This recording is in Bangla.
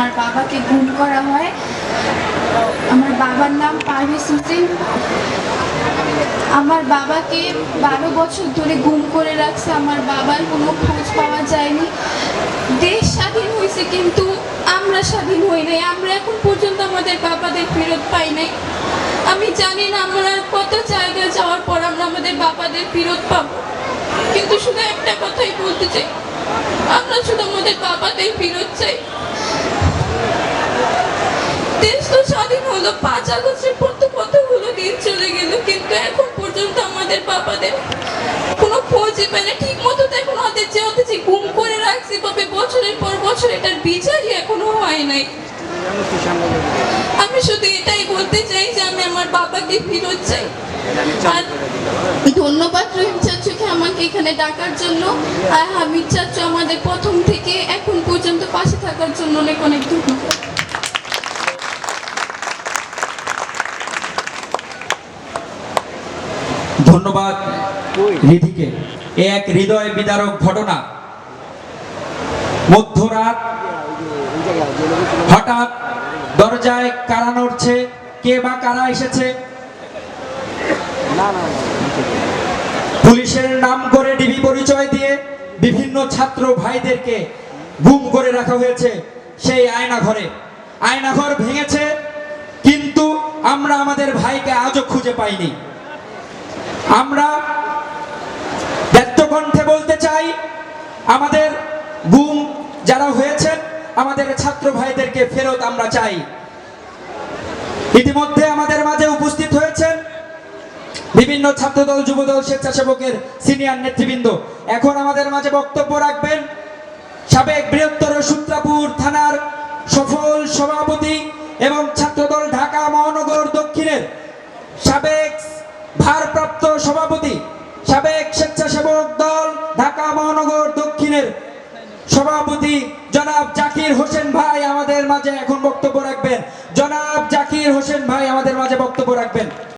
আমার বাবাকে গুম করা হয়। আমার বাবার নাম পারভেজ হোসেন আমার বাবাকে বারো বছর ধরে গুম করে রাখছে। আমার বাবার কোনো খোঁজ পাওয়া যায়নি। দেশ স্বাধীন হয়েছে কিন্তু আমরা স্বাধীন হই নাই। আমরা এখন পর্যন্ত আমাদের বাবাদের ফেরত পাই নাই। আমি জানি না আমরা কত জায়গায় যাওয়ার পর আমরা আমাদের বাবাদের ফেরত পাবো। কিন্তু শুধু একটা কথাই বলতে চাই। আমরা শুধু আমাদের বাবাদের ফেরত চাই। স্বাধীন হলো পাঁচ আগস্টের পর তো কতগুলো দিন চলে গেল। কিন্তু এখন পর্যন্ত আমাদের বাবাদের কোনো খোঁজই পায় না ঠিক মতো তো এখন ওদের যে ওদের গুম করে রাখছে তবে বছরের পর বছর এটার বিচারই এখনও হয় নাই। আমি শুধু এটাই বলতে চাই যে আমি আমার বাবাকে ফেরত চাই। আর ধন্যবাদ রহিম চাচুকে আমাকে এখানে ডাকার জন্য। আর হামিদ চাচু আমাদের প্রথম থেকে এখন পর্যন্ত পাশে থাকার জন্য অনেক অনেক ধন্যবাদ। ধন্যবাদ রিধিকে এক হৃদয় বিদারক ঘটনা। মধ্যরাত হঠাৎ দরজায় কারা নড়ছে? কে বা কারা এসেছে? পুলিশের নাম করে ডিবি পরিচয় দিয়ে বিভিন্ন ছাত্র ভাইদেরকে গুম করে রাখা হয়েছে সেই আয়না ঘরে আয়না ঘর ভেঙেছে, কিন্তু আমরা আমাদের ভাইকে আজও খুঁজে পাইনি। আমরা ব্যক্ত কণ্ঠে বলতে চাই, আমাদের গুম যারা হয়েছেন, আমাদের ছাত্র ভাইদেরকে ফেরত আমরা চাই। ইতিমধ্যে আমাদের মাঝে উপস্থিত হয়েছেন বিভিন্ন ছাত্রদল, যুবদল, স্বেচ্ছাসেবকের সিনিয়র নেতৃবৃন্দ। এখন আমাদের মাঝে বক্তব্য রাখবেন সাবেক বৃহত্তর সূত্রাপুর থানার সফল সভাপতি এবং ছাত্রদল ঢাকা মহানগর দক্ষিণের সাবেক ভারপ্রাপ্ত সভাপতি জনাব জাকির হোসেন ভাই আমাদের মাঝে এখন বক্তব্য রাখবেন। জনাব জাকির হোসেন ভাই আমাদের মাঝে বক্তব্য রাখবেন।